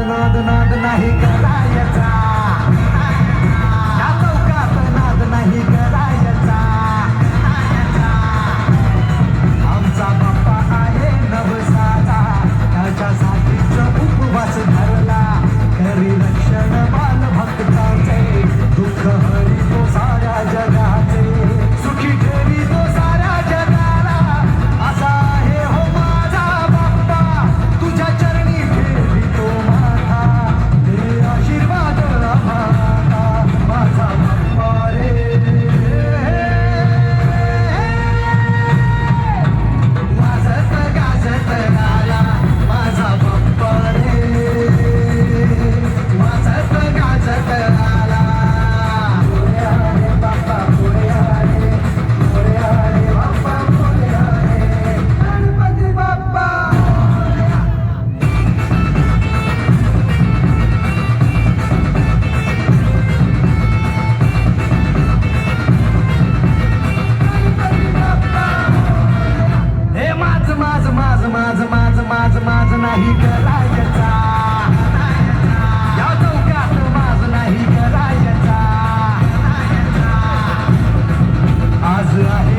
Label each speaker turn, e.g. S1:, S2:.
S1: नाद नाद नाद नाही करायचा Thank.